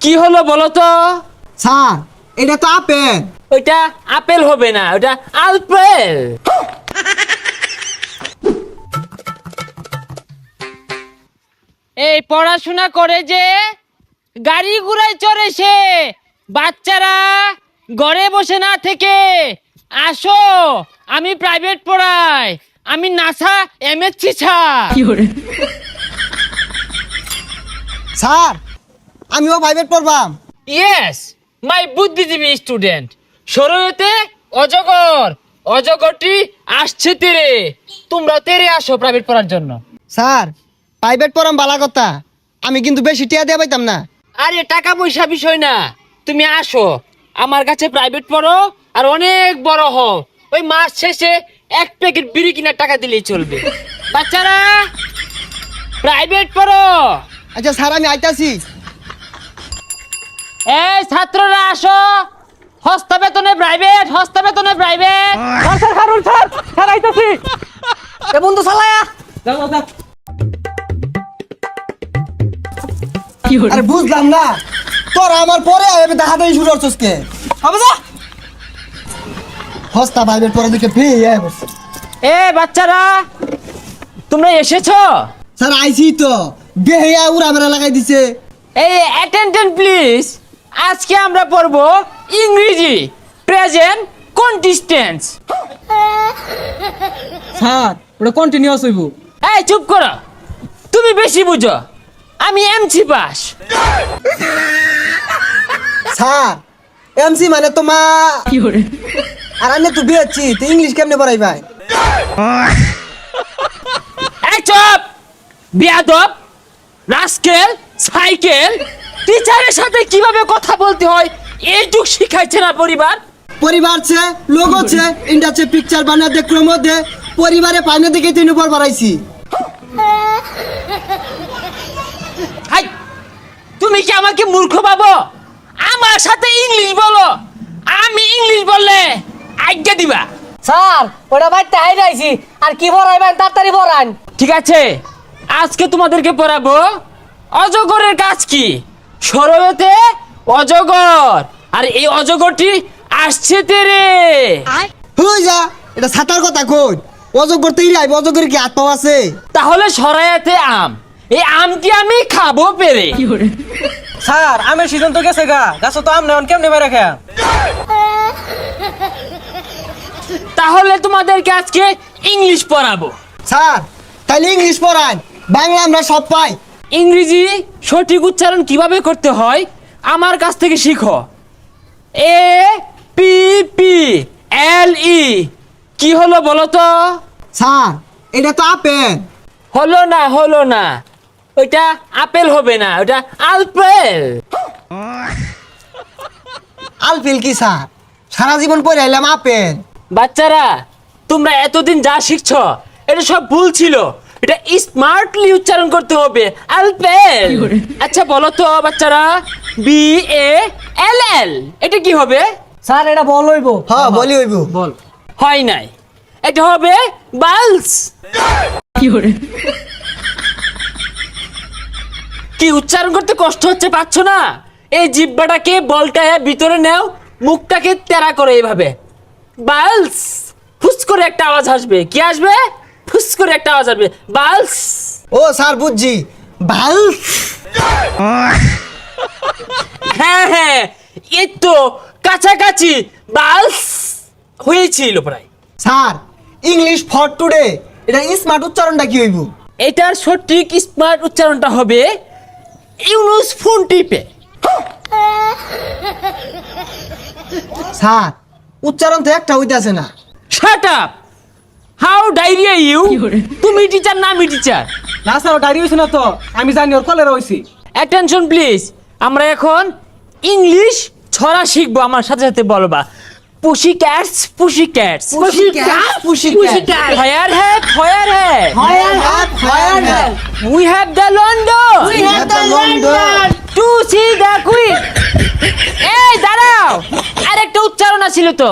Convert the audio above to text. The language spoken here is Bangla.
কি হলো বলো তো? স্যার এটা তো আপেল। ওইটা আপেল হবে না ওটা আলপেল এই পড়াশোনা করে যে গাড়ি ঘুরায় চড়ে সে বাচ্চারা ঘরে বসে না থেকে। আসো আমি প্রাইভেট পড়াই আমি নাসা এমএসসি স্যার স্যার আমিও প্রাইভেট পড়বাম ইয়েস মাই বুদ্ধিজীবী স্টুডেন্ট সরয়তে অজগর অজগরটি আসছে তেরে। তোমরা তেরে আসো প্রাইভেট পড়ার জন্য। স্যার প্রাইভেট পড়াম বালা কথা। আমি কিন্তু বেশি টিয়া দিয়ে পাইতাম না। আরে টাকা পয়সা বিষয় না। তুমি আসো আমার কাছে প্রাইভেট পড়ো আর অনেক বড় হও। ওই মাস শেষে এক প্যাকেট বিড়ি কিনার টাকা দিলেই চলবে। বাচ্চারা প্রাইভেট পড়ো। আচ্ছা স্যার আমি আইতাছি। এই ছাত্ররা আসো। হস্তা বেতনে প্রাইভেট হস্তা বেতনে প্রাইভেট স্যার স্যার খারুন স্যার স্যার আইতাছি। এ বন্ধু চালায়া যাও যাও আরে বুঝলাম না। তোর আমার পরে আমি দেখা দেই শুরু করছিস কে? হবে যা। হস্তা প্রাইভেট পড়া দিকে ফ্রি এ বাচ্চারা তোমরা এসেছ? স্যার আইছি তো। বেহিয়া উড়া মেরা লাগাই দিছে। এই অ্যাটেন্ডেন্ট প্লিজ আজকে আমরা পড়ব ইংরেজি প্রেজেন্ট কন্টিস্টেন্স স্যার ওটা কন্টিনিউয়াস হইব। এই চুপ করো। তুমি বেশি বুঝো। আমি এমসি পাস স্যার এমসি মানে তো মা। কি করে? আর আমি তো বিয়েছি তুই ইংলিশ কেমনে পড়াই ভাই এই চুপ। বিয়াদব রাস্কেল সাইকেল টিচারের সাথে কীভাবে কথা বলতে হয় এইটুক শিখাইছে না পরিবার? পরিবার ছে লোক আছে ইন্ডাচ্ছে পিকচার বানা দে ক্রম দে পরিবারে পাইনে দিকে তিন উপর বাড়াইছি। হাই তুমি কি আমাকে মূর্খ ভাবো? আমার সাথে ইংলিশ বলো আমি ইংলিশ বললে আজ্ঞা দিবা। স্যার ওটা বাড়িতে হাইরে আইছি আর কি পড়াইবেন তাড়াতাড়ি পড়ান। ঠিক আছে আজকে তোমাদেরকে পড়াবো অজগরের কাজ কি? সরয়তে অজগর। আর এই অজগরটি আসছে তেরে। হই যা এটা সাতার কথা কই। অজগর তৈরি আইব অজগর কি হাত পাও আছে? তাহলে সরাইতে আম। এই আমটি আমি খাব পেরে? স্যার আমের সিজন তো গেছে গা। গাছ তো আম নেন কেমনে বেড়ে খেয়া? তাহলে তোমাদেরকে আজকে ইংলিশ পড়াবো। স্যার তাহলে ইংলিশ পড়ান। বাংলা আমরা সব পাই। ইংরেজি সঠিক উচ্চারণ কীভাবে করতে হয়? আমার কাছ থেকে শিখো। A P P L E. কি হলো বলো তো? স্যার এটা তো আপেল। হলো না হলো না। ওইটা আপেল হবে না ওটা আলপেল। আলপেল কি স্যার? সারা জীবন পড়ে এলাম আপেল। বাচ্চারা তোমরা এতদিন যা শিখছ এটা সব ভুল ছিল। এটা স্মার্টলি উচ্চারণ করতে হবে। আলপেল আচ্ছা বলো তো বাচ্চারা। বি এ এল এল এটা কি হবে? স্যার এটা বল হইব। হ্যাঁ বলি হইব। বল। হয় নাই। এটা হবে বালস। কি উচ্চারণ করতে কষ্ট হচ্ছে পাচ্ছ না? এই জিব্বাটাকে বলটা ভিতরে নেও মুখটাকে তেরা করে এইভাবে। বালস। ফুস করে একটা আওয়াজ আসবে। কি আসবে? করে একটা আওয়াজ আসবে। বালস। ও স্যার বুঝছি। ভালো হ্যাঁ হ্যাঁ এই তো কাছাকাছি বালস হয়েছিল প্রায়। স্যার ইংলিশ ফর টুডে এটা স্মার্ট উচ্চারণটা কি হইব? এটার সঠিক স্মার্ট উচ্চারণটা হবে ইউনুস ফোন টিপে। স্যার উচ্চারণ তো একটা হইতাছে না। Shut up how diarrhoea you. তুমি টিচার না আমি টিচার না স্যার ডায়রি হইছে না তো। আমি জানি ওর কলেরা হইছি। অ্যাটেনশন প্লিজ আমরা এখন ইংলিশ ছড়া শিখব আমার সাথে সাথে বলবা pussy cats pussy cats Pussy cats, pussy cats. Fire had fire had Fire hat, fire hat. We have the London We have the London. To see the queen এই দাঁড়াও। আরেকটা উচ্চারণ আছিল তো।